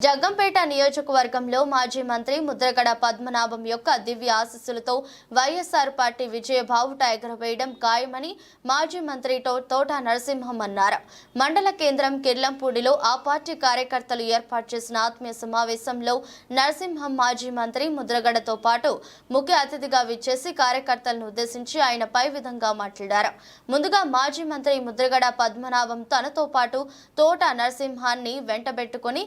జగ్గంపేట నియోజకవర్గంలో మాజీ మంత్రి ముద్రగడ పద్మనాభం యొక్క దివ్య ఆశీస్సులతో వైఎస్ఆర్ పార్టీ విజయ బావుట ఎగరవేయడం ఖాయమని మాజీ మంత్రి తోట నరసింహం అన్నారు. మండల కేంద్రం కిర్లంపూడిలో ఆ పార్టీ కార్యకర్తలు ఏర్పాటు చేసిన ఆత్మీయ సమావేశంలో నరసింహం మాజీ మంత్రి ముద్రగడతో పాటు ముఖ్య అతిథిగా విచ్చేసి కార్యకర్తలను ఉద్దేశించి ఆయన పై విధంగా మాట్లాడారు. ముందుగా మాజీ మంత్రి ముద్రగడ పద్మనాభం తనతో పాటు తోట నరసింహాన్ని వెంటబెట్టుకుని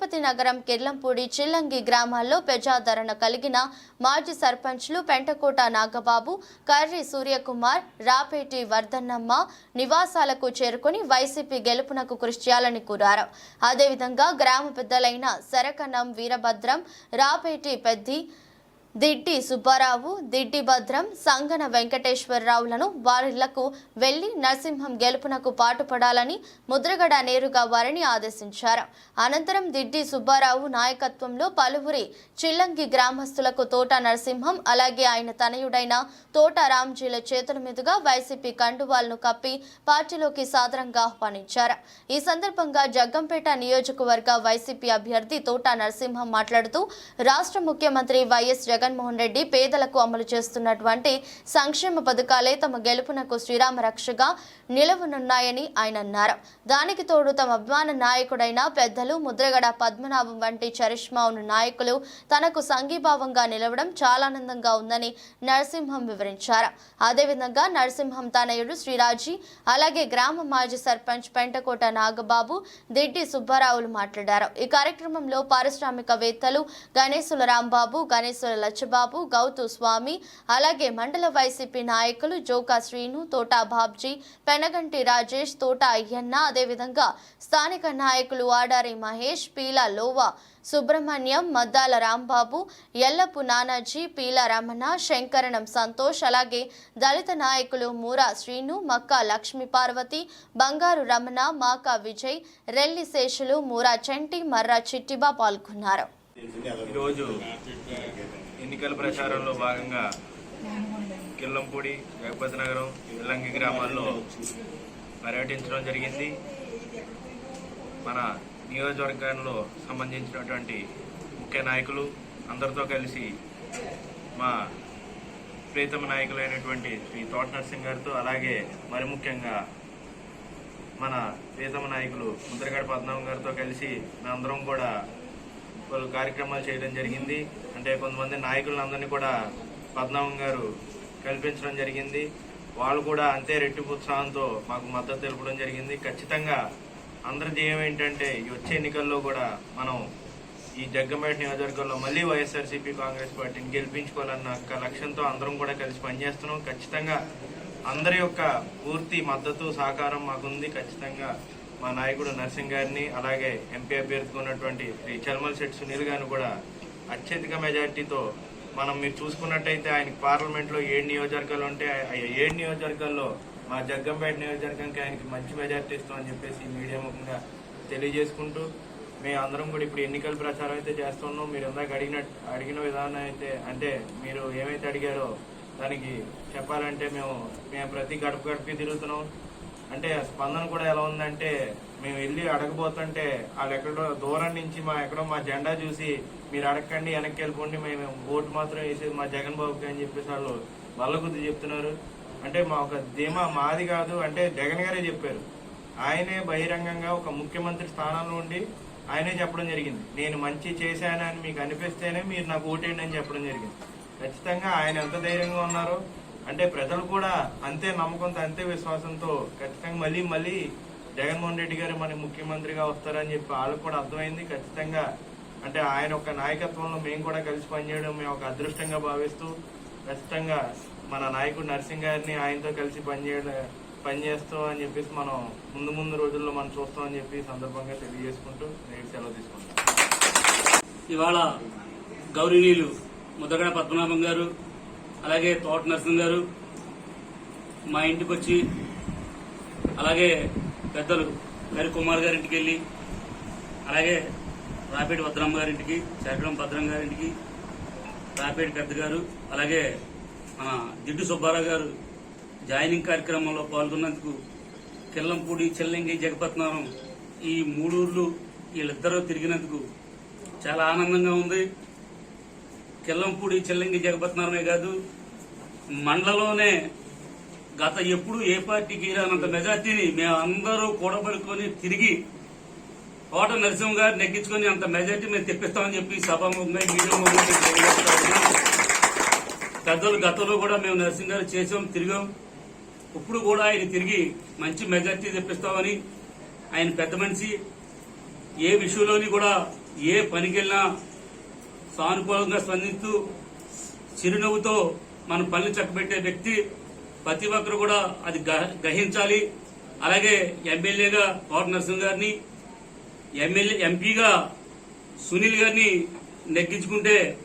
తిరుపతి నగరం కిర్లంపూడి చిల్లంగి గ్రామాల్లో ప్రజాదరణ కలిగిన మాజీ సర్పంచ్లు పెంటకోట నాగబాబు కర్రి సూర్యకుమార్ రాపేటి వర్ధన్నమ్మ నివాసాలకు చేరుకుని వైసీపీ గెలుపునకు కృషి చేయాలని కోరారు. అదేవిధంగా గ్రామ పెద్దలైన శరకనం వీరభద్రం రాపేటి పెద్ది దిడ్డి సుబ్బారావు దిడ్డి భద్రం సంగన వెంకటేశ్వరరావులను వారిళ్ళకు వెళ్ళి నరసింహం గెలుపునకు పాటుపడాలని ముద్రగడ నేరుగా వారిని ఆదేశించారు. అనంతరం దిడ్డి సుబ్బారావు నాయకత్వంలో పలువురి చిల్లంగి గ్రామస్తులకు తోట నరసింహం అలాగే ఆయన తనయుడైన తోట రామ్జీల చేతుల మీదుగా వైసీపీ కండువాలను కప్పి పార్టీలోకి సాదరంగా ఆహ్వానించారు. ఈ సందర్భంగా జగ్గంపేట నియోజకవర్గ వైసీపీ అభ్యర్థి తోట నరసింహం మాట్లాడుతూ రాష్ట్ర ముఖ్యమంత్రి వైఎస్ జగన్ జగన్మోహన్ రెడ్డి పేదలకు అమలు చేస్తున్నటువంటి సంక్షేమ పథకాలే తమ గెలుపునకు శ్రీరామ రక్షగా నిలవనున్నాయని ఆయన అన్నారు. దానికి తోడు తమ అభిమాన నాయకుడైన పెద్దలు ముద్రగడ పద్మనాభం వంటి చరిష్మా ఉన్న నాయకులు తనకు సంఘీభావంగా నిలవడం చాలా ఆనందంగా ఉందని నరసింహం వివరించారు. అదేవిధంగా నరసింహం తనయుడు శ్రీరాజీ అలాగే గ్రామ మాజీ సర్పంచ్ పెంటకోట నాగబాబు దిడ్డి సుబ్బారావులు మాట్లాడారు. ఈ కార్యక్రమంలో పారిశ్రామికవేత్తలు గణేశుల రాంబాబు గణేశుల లచ్చబాబు గౌతు స్వామి అలాగే మండల వైసీపీ నాయకులు జోకా శ్రీను తోటా బాబ్జీ పెనగంటి రాజేష్ తోట అయ్యన్న అదేవిధంగా స్థానిక నాయకులు ఆడారి మహేష్ పీల లోవా సుబ్రహ్మణ్యం మద్దాల రాంబాబు ఎల్లపు నానాజీ పీల రమణ శంకరణం సంతోష్ అలాగే దళిత నాయకులు మూరా శ్రీను మక్కా లక్ష్మీ పార్వతి బంగారు రమణ మాకా విజయ్ రెల్లి శేషులు మూరా చంటి మర్రా చిట్టిబా పాల్గొన్నారు. ఈరోజు ఎన్నికల ప్రచారంలో భాగంగా కిల్లంపూడి జగపతి నగరం ఇల్లంగి గ్రామాల్లో పర్యటించడం జరిగింది. మన నియోజకవర్గంలో సంబంధించినటువంటి ముఖ్య నాయకులు అందరితో కలిసి మా ప్రీతమ నాయకులైనటువంటి శ్రీ తోట నరసింగ్ గారితో అలాగే మరి ముఖ్యంగా మన ప్రీతమ నాయకులు ముద్రగడ పద్మం గారితో కలిసి మేమందరం కూడా పలు కార్యక్రమాలు చేయడం జరిగింది. అంటే కొంతమంది నాయకులందరినీ కూడా పద్మనాభం గారు కల్పించడం జరిగింది. వాళ్ళు కూడా అంతే రెట్టింపు ఉత్సాహంతో మాకు మద్దతు తెలపడం జరిగింది. ఖచ్చితంగా అందరి ధ్యేయం ఏంటంటే ఈ వచ్చే ఎన్నికల్లో కూడా మనం ఈ జగ్గంపేట నియోజకవర్గంలో మళ్ళీ వైఎస్ఆర్సీపీ కాంగ్రెస్ పార్టీని గెలిపించుకోవాలన్న ఒక లక్ష్యంతో అందరం కూడా కలిసి పనిచేస్తున్నాం. ఖచ్చితంగా అందరి యొక్క పూర్తి మద్దతు సహకారం మాకుంది. ఖచ్చితంగా మా నాయకుడు నర్సింగ్ గారిని అలాగే ఎంపీ అభ్యర్థిగా ఉన్నటువంటి శ్రీ చల్మల్ శెట్ సునీల్ గారిని కూడా అత్యధిక మెజార్టీతో మనం మీరు చూసుకున్నట్టయితే ఆయనకి పార్లమెంట్లో ఏడు నియోజకవర్గాలు ఉంటే ఏడు నియోజకవర్గాల్లో మా జగ్గంపేట నియోజకవర్గానికి ఆయనకి మంచి మెజార్టీ ఇస్తామని చెప్పేసి మీడియా ముఖంగా తెలియజేసుకుంటూ మేము అందరం కూడా ఇప్పుడు ఎన్నికల ప్రచారం అయితే చేస్తున్నాం మీరు ఇందాక అడిగిన అడిగిన విధానం అయితే అంటే మీరు ఏమైతే అడిగారో దానికి చెప్పాలంటే మేము మేము ప్రతి గడప గడపకి తిరుగుతున్నాం. అంటే స్పందన కూడా ఎలా ఉందంటే మేము వెళ్ళి అడగబోతుంటే వాళ్ళు ఎక్కడో దూరం నుంచి మా ఎక్కడో మా జెండా చూసి మీరు అడగండి వెనక్కి వెళ్ళిపోండి మేము ఓటు మాత్రం వేసేది మా జగన్ బాబుకి అని చెప్పేసి వాళ్ళు వాళ్ళ చెప్తున్నారు. అంటే మా ఒక ధీమా మాది కాదు అంటే జగన్ గారే చెప్పారు. ఆయనే బహిరంగంగా ఒక ముఖ్యమంత్రి స్థానంలో ఉండి ఆయనే చెప్పడం జరిగింది. నేను మంచి చేశానని మీకు అనిపిస్తేనే మీరు నాకు ఓటేయండి అని చెప్పడం జరిగింది. ఖచ్చితంగా ఆయన ఎంత ధైర్యంగా ఉన్నారో అంటే ప్రజలు కూడా అంతే నమ్మకంతో అంతే విశ్వాసంతో ఖచ్చితంగా మళ్ళీ మళ్ళీ జగన్మోహన్ రెడ్డి గారు మన ముఖ్యమంత్రిగా వస్తారని చెప్పి వాళ్ళకు కూడా అర్థమైంది. ఖచ్చితంగా అంటే ఆయన ఒక నాయకత్వంలో మేము కూడా కలిసి పనిచేయడం మేము ఒక అదృష్టంగా భావిస్తూ ఖచ్చితంగా మన నాయకుడు నర్సింగ్ గారిని ఆయనతో కలిసి పనిచేయడం పనిచేస్తాం అని చెప్పేసి మనం ముందు ముందు రోజుల్లో మనం చూస్తామని చెప్పి సందర్భంగా తెలియజేసుకుంటూ నేను సెలవు తీసుకుంటాం ఇవాళ గౌరీనీయులు ముద్దగడ పద్మనాభం గారు అలాగే తోట నరసింహ్ గారు మా ఇంటికి వచ్చి అలాగే పెద్దలు కరి కుమార్ గారింటికి వెళ్ళి అలాగే రాపేటి భద్రమ్మ గారింటికి చరకడం భద్రం గారింటికి రాపేటి పెద్ద గారు అలాగే మన జిడ్డు సుబ్బారావు గారు జాయినింగ్ కార్యక్రమంలో పాల్గొన్నందుకు కిల్లంపూడి చెల్లంగి జగపత్నారం ఈ మూడూర్లు వీళ్ళిద్దరూ తిరిగినందుకు చాలా ఆనందంగా ఉంది. కిల్లంపూడి చెల్లంగి జగపతినారమే కాదు మండలంలోనే గత ఎప్పుడు ఏ పార్టీకి రానంత మెజార్టీని మేము అందరూ తిరిగి కోట నరసింహ గారు నెగ్గించుకొని అంత మెజార్టీ మేము తెప్పిస్తామని చెప్పి సభాముఖంగా మీడియా పెద్దలు గతంలో కూడా మేము నరసింహ గారు చేసాం తిరిగాం. ఇప్పుడు కూడా ఆయన తిరిగి మంచి మెజార్టీ తెప్పిస్తామని ఆయన పెద్ద మనిషి. ఏ విషయంలోని కూడా ఏ పనికెళ్ళినా సానుకూలంగా స్పందిస్తూ చిరునవ్వుతో మన పనులు చక్కబెట్టే వ్యక్తి ప్రతి ఒక్కరు కూడా అది గ- గ్రహించాలి. అలాగే ఎమ్మెల్యేగా కోట నరసింహ గారిని ఎమ్మెల్యే ఎంపీగా సునీల్ గారిని నెగ్గించుకుంటే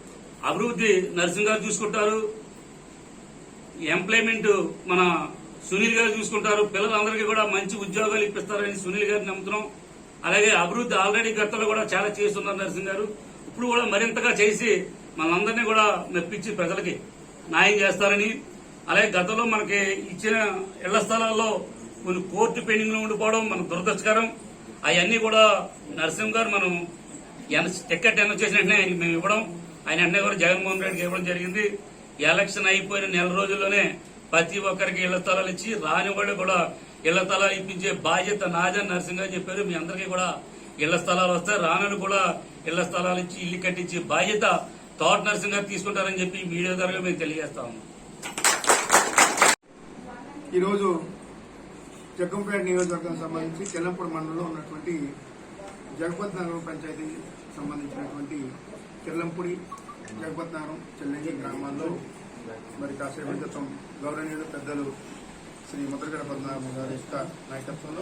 అభివృద్ధి నరసింహ గారు చూసుకుంటారు. ఎంప్లాయ్మెంట్ మన సునీల్ గారు చూసుకుంటారు. పిల్లలందరికీ కూడా మంచి ఉద్యోగాలు ఇప్పిస్తారని సునీల్ గారిని నమ్ముతున్నాం. అలాగే అభివృద్ధి ఆల్రెడీ గతంలో కూడా చాలా చేస్తున్నారు నరసింహ గారు. ఇప్పుడు కూడా మరింతగా చేసి మనందరినీ కూడా మెప్పించి ప్రజలకి న్యాయం చేస్తారని అలాగే గతంలో మనకి ఇచ్చిన ఇళ్ళ స్థలాల్లో కొన్ని కోర్టు పెండింగ్లో ఉండిపోవడం మన దురదృష్టకరం. అవన్నీ కూడా నరసింహ గారు మనం టికెట్ ఎన్న చేసిన వెంటనే ఆయనకి మేము ఇవ్వడం. ఆయన వెంటనే కూడా జగన్మోహన్ రెడ్డికి ఇవ్వడం జరిగింది. ఎలక్షన్ అయిపోయిన నెల రోజుల్లోనే ప్రతి ఒక్కరికి ఇళ్ళ స్థలాలు ఇచ్చి రాని వాళ్ళు కూడా ఇళ్ళ స్థలాలు ఇప్పించే బాధ్యత నాదని నరసింహ గారు చెప్పారు. మీ అందరికీ కూడా ఇళ్ళ స్థలాలు వస్తే రానని కూడా ఇళ్ళ స్థలాలు ఇచ్చి ఇల్లు కట్టించి బాధ్యత థాట్ నర్సింగ్ గారు తీసుకుంటారని చెప్పి మీడియా ద్వారా మేము తెలియజేస్తా ఉన్నాం. ఈరోజు జగ్గంపేట నియోజకవర్గానికి సంబంధించి చెల్లంపూడి మండలంలో ఉన్నటువంటి జగపత్ నగరం పంచాయతీకి సంబంధించినటువంటి చెల్లంపూడి జగపత్ నగరం చెల్లంగి గ్రామాల్లో మరి కాసేపు క్రితం గౌరవనీయులు పెద్దలు శ్రీ ముద్రగడ పద్మనాభం గారి యొక్క నాయకత్వంలో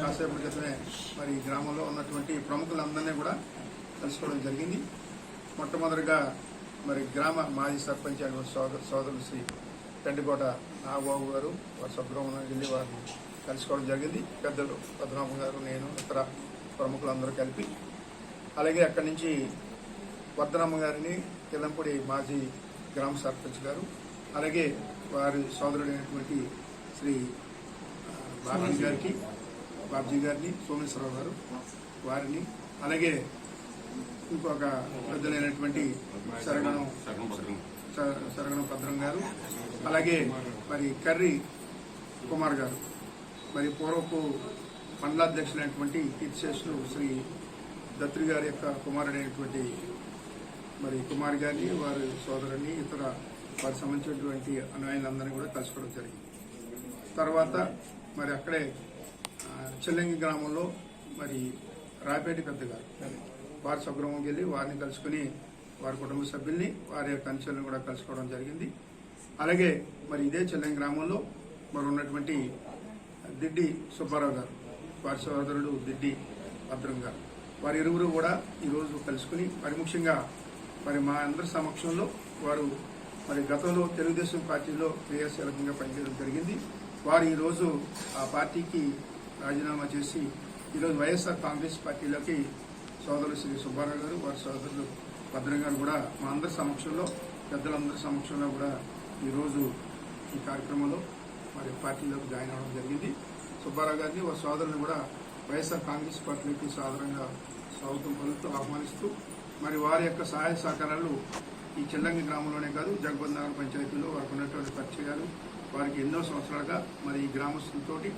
కాసేపు క్రితమే మరి ఈ గ్రామంలో ఉన్నటువంటి ప్రముఖులందరినీ కూడా కలుసుకోవడం జరిగింది. మొట్టమొదటిగా మరి గ్రామ మాజీ సర్పంచ్ అయిన సోదరు సోదరులు శ్రీ పెండికోట నాగబాబు గారు వారి స్వగ్రామంలో వెళ్ళి వారిని కలుసుకోవడం జరిగింది. పెద్దలు పద్మనాభం గారు నేను ఇతర ప్రముఖులందరూ కలిపి. అలాగే అక్కడి నుంచి వర్ధనమ్మ గారిని కిలంపూడి మాజీ గ్రామ సర్పంచ్ గారు అలాగే వారి సోదరుడైనటువంటి శ్రీ బాబీ గారికి బాబ్జీ గారిని సోమేశ్వరరావు గారు వారిని అలాగే ఇంకొక పెద్దలైనటువంటి శరగణం స- సరగణం భద్రం గారు అలాగే మరి కర్రి కుమార్ గారు మరి పూర్వపు మండలాధ్యక్షులైనటువంటి కీర్తిశేషులు శ్రీ దత్రి గారి యొక్క కుమారుడైనటువంటి మరి కుమార్ గారిని వారి సోదరుని ఇతర వారికి సంబంధించినటువంటి అన్యాయులందరినీ కూడా కలుసుకోవడం జరిగింది. తర్వాత మరి అక్కడే చెల్లంగి గ్రామంలో మరి రాపేటి పెద్ద గారు వారి స్వగ్రామంకి వెళ్ళి వారిని కలుసుకుని వారి కుటుంబ సభ్యుల్ని వారి యొక్క అంచెలను కూడా కలుసుకోవడం జరిగింది. అలాగే మరి ఇదే చెల్లంగి గ్రామంలో మరి ఉన్నటువంటి దిడ్డి సుబ్బారావు గారు వారి సోదరుడు దిడ్డి భద్రం గారు. వారి ఇరువురు కూడా ఈరోజు కలుసుకుని మరి ముఖ్యంగా మరి మా అందరి సమక్షంలో వారు మరి గతంలో తెలుగుదేశం పార్టీలో క్రియాశీలకంగా పనిచేయడం జరిగింది. వారు ఈరోజు ఆ పార్టీకి రాజీనామా చేసి ఈరోజు వైఎస్ఆర్ కాంగ్రెస్ పార్టీలోకి సోదరులు శ్రీ సుబ్బారావు గారు వారి సోదరులు భద్రం గారు కూడా మా అందరి సమక్షంలో పెద్దలందరి సమక్షంలో కూడా ఈరోజు ఈ కార్యక్రమంలో మరి పార్టీలోకి జాయిన్ అవ్వడం జరిగింది. సుబ్బారావు గారిని వారి సోదరుని కూడా వైఎస్ఆర్ కాంగ్రెస్ పార్టీకి సాధారణంగా స్వాగతం పలుకుతూ ఆహ్వానిస్తూ మరి వారి యొక్క సహాయ సహకారాలు ఈ చెల్లంగి గ్రామంలోనే కాదు జగబంధ నగర పంచాయతీలో వారికి ఉన్నటువంటి పరిచయాలు. వారికి ఎన్నో సంవత్సరాలుగా మరి ఈ గ్రామస్తులతోటి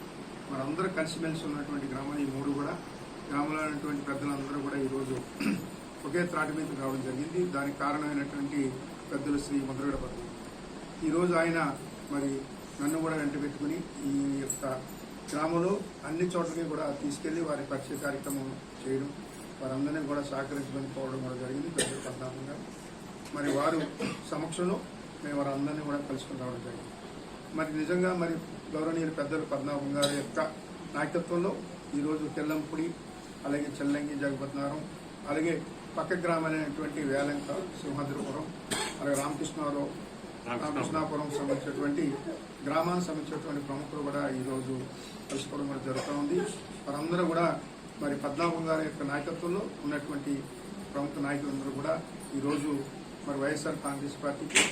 వారందరూ కలిసిమెలిసి ఉన్నటువంటి గ్రామాలు ఈ మూడు కూడా. గ్రామంలో ఉన్నటువంటి పెద్దలందరూ కూడా ఈరోజు ఒకే త్రాటి మీద రావడం జరిగింది. దానికి కారణమైనటువంటి పెద్దలు శ్రీ ముద్రగడ పద్మ ఈరోజు ఆయన మరి నన్ను కూడా వెంట పెట్టుకుని ఈ యొక్క గ్రామంలో అన్ని చోట్లకి కూడా తీసుకెళ్ళి వారి పరిచయ కార్యక్రమం చేయడం వారందరినీ కూడా సహకరించమని కోరడం కూడా జరిగింది. పెద్దలు పద్నాలుగు మరి వారు సమక్షంలో మేము వారందరినీ కూడా కలుసుకుని రావడం జరిగింది. మరి నిజంగా మరి గౌరవనీయులు పెద్దలు పద్మనాభం గారి యొక్క నాయకత్వంలో ఈరోజు తెల్లంపుడి అలాగే చెల్లంగి జగపతినారం అలాగే పక్క గ్రామాలైనటువంటి వేలంక సింహాద్రిపురం అలాగే రామకృష్ణారావు రామకృష్ణాపురం సంబంధించినటువంటి గ్రామానికి సంబంధించినటువంటి ప్రముఖులు కూడా ఈరోజు కలుసుకోవడం కూడా జరుగుతూ ఉంది. వారందరూ కూడా మరి పద్మనాభం గారి యొక్క నాయకత్వంలో ఉన్నటువంటి ప్రముఖ నాయకులందరూ కూడా ఈరోజు మరి వైఎస్ఆర్ కాంగ్రెస్ పార్టీకి.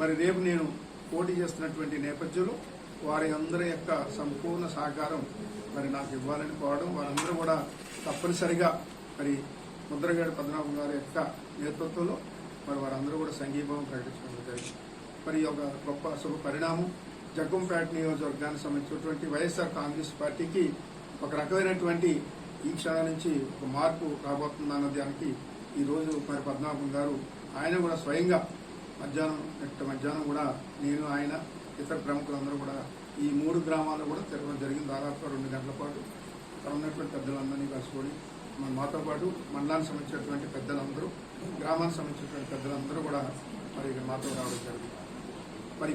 మరి రేపు నేను పోటీ చేస్తున్నటువంటి నేపథ్యంలో వారి అందరి యొక్క సంపూర్ణ సహకారం మరి నాకు ఇవ్వాలని కోవడం వారందరూ కూడా తప్పనిసరిగా మరి ముద్రగడ పద్మనాభం గారి యొక్క నేతృత్వంలో మరి వారందరూ కూడా సంఘీభావం ప్రకటించడం జరిగింది. మరి ఒక గొప్ప శుభ పరిణామం జగ్గంపేట నియోజకవర్గానికి సంబంధించినటువంటి వైఎస్ఆర్ కాంగ్రెస్ పార్టీకి ఒక రకమైనటువంటి ఈ క్షణం నుంచి ఒక మార్పు రాబోతుందన్న దానికి ఈరోజు మరి పద్మనాభం గారు ఆయన కూడా స్వయంగా మధ్యాహ్నం నెక్స్ట్ మధ్యాహ్నం కూడా నేను ఆయన ఇతర ప్రముఖులందరూ కూడా ఈ మూడు గ్రామాల్లో కూడా తిరగడం జరిగింది. దాదాపు రెండు గంటల పాటు అక్కడ ఉన్నటువంటి పెద్దలందరినీ కలుసుకొని మన మాతో పాటు మండలానికి సంబంధించినటువంటి పెద్దలందరూ గ్రామానికి సంబంధించినటువంటి పెద్దలందరూ కూడా మరి మాతో రావడం జరిగింది. మరి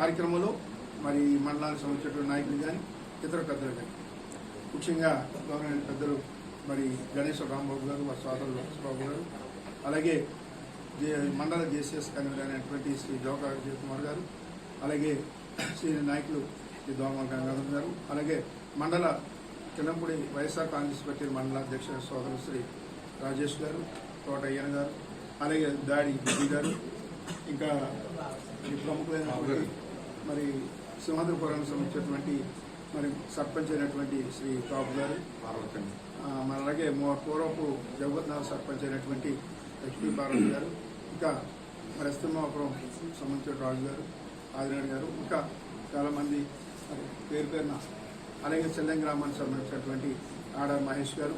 కార్యక్రమంలో మరి మండలానికి సంబంధించినటువంటి నాయకులు కానీ ఇతర పెద్దలు కానీ ముఖ్యంగా గవర్నమెంట్ పెద్దలు మరి గణేశ్వర రాంబాబు గారు వారి సోదరులు బాబు గారు అలాగే మండల జేసీఎస్ కన్వీనర్ అయినటువంటి శ్రీ జోకా కుమార్ గారు అలాగే సీనియర్ నాయకులు శ్రీ దోమల గంగాధర్ గారు అలాగే మండల కిలంపూడి వైఎస్ఆర్ కాంగ్రెస్ పార్టీ మండల అధ్యక్షుడు సోదరు శ్రీ రాజేష్ గారు తోట అయ్యన్ గారు అలాగే దాడి బుద్ధి గారు ఇంకా ఈ ప్రముఖులైనటువంటి మరి సింహాద్రిపురానికి సంబంధించినటువంటి మరి సర్పంచ్ అయినటువంటి శ్రీ బాబు గారు మరి అలాగే మూ- పూర్వపు జగవత్నాథ్ సర్పంచ్ అయినటువంటి లక్ష్మీ పార్వతి గారు ఇంకా మరి ఎస్తమాపురం సంబంధించిన రాజు గారు ఆదినాడు గారు ఇంకా చాలామంది పేరు పేరున అలాగే చెల్లెం గ్రామానికి సంబంధించినటువంటి ఆడ మహేష్ గారు